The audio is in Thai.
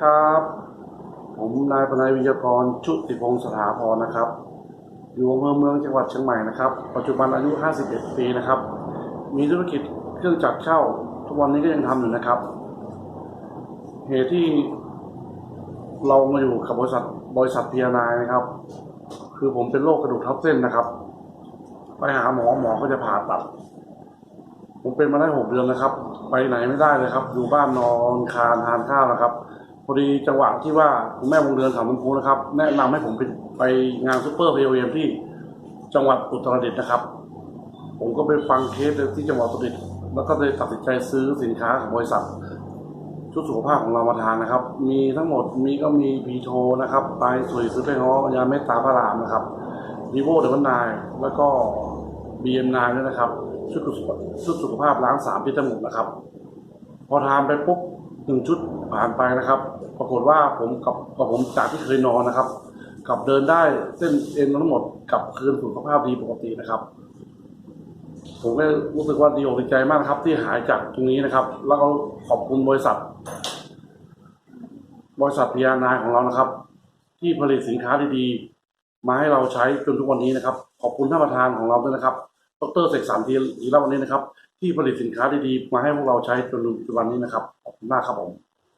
ครับ ผมนายปนัยวิทยากรชุติพงศ์สถาพรนะครับ อยู่อำเภอเมืองจังหวัดเชียงใหม่นะครับ ปัจจุบันอายุ 51 ปีนะครับ มีธุรกิจเครื่องจักรเช่า ทุกวันนี้ก็ยังทำอยู่นะครับ เหตุที่เรามาอยู่กับบริษัทบริษัทพีนายนะครับ คือผมเป็นโรคกระดูกทับเส้นนะครับ ไปหาหมอหมอก็จะผ่าตัด ผมเป็นมาได้หกเดือนแล้วครับ ไปไหนไม่ได้เลยครับ อยู่บ้านนอนคานทานข้าวนะครับ พอดีจังหวะที่ว่าคุณแม่วงเดือนสามพันพูนะครับ แนะนำให้ผมไปไปงานซูเปอร์พีโอเอ็มที่จังหวัดอุตรดิตถ์นะครับ ผมก็ไปฟังเคสที่จังหวัดอุตรดิตถ์แล้วก็เลยตัดสินใจซื้อสินค้าของบริษัท ชุดสุขภาพของเรามาทานนะครับ มีทั้งหมดมีก็มีพีโทนะครับไตรสุยซื้อไปฮ้อยาเมตตาพระรามนะครับดีโวเดวันนายแล้วก็บีเอ็มนายด้วยนะครับชุดสุขชุดสุขภาพล้างสามพิษทั้งหมดนะครับ พอทานไปปุ๊บ หนึ่งชุดผ่านไปนะครับ ปรากฏว่าผมกับกับผมจากที่เคยนอนนะครับกลับเดินได้เส้นเอ็นทั้งหมดกลับคืนสู่สภาพดีปกตินะครับ ผมก็รู้สึกว่าดีอกดีใจมากครับ ที่หายจากตรงนี้นะครับ แล้วก็ขอบคุณบริษัท บริษัทพีานายของเรานะครับ ที่ผลิตสินค้าดีๆมาให้เราใช้จนทุกวันนี้นะครับ ขอบคุณท่านประธานของเราด้วยนะครับ ดรเสกสรรทีอีกแล้ววันนี้นะครับ ที่ผลิตสินค้าดีๆมาให้พวกเราใช้จนปัจจุบันนี้นะครับ ขอบ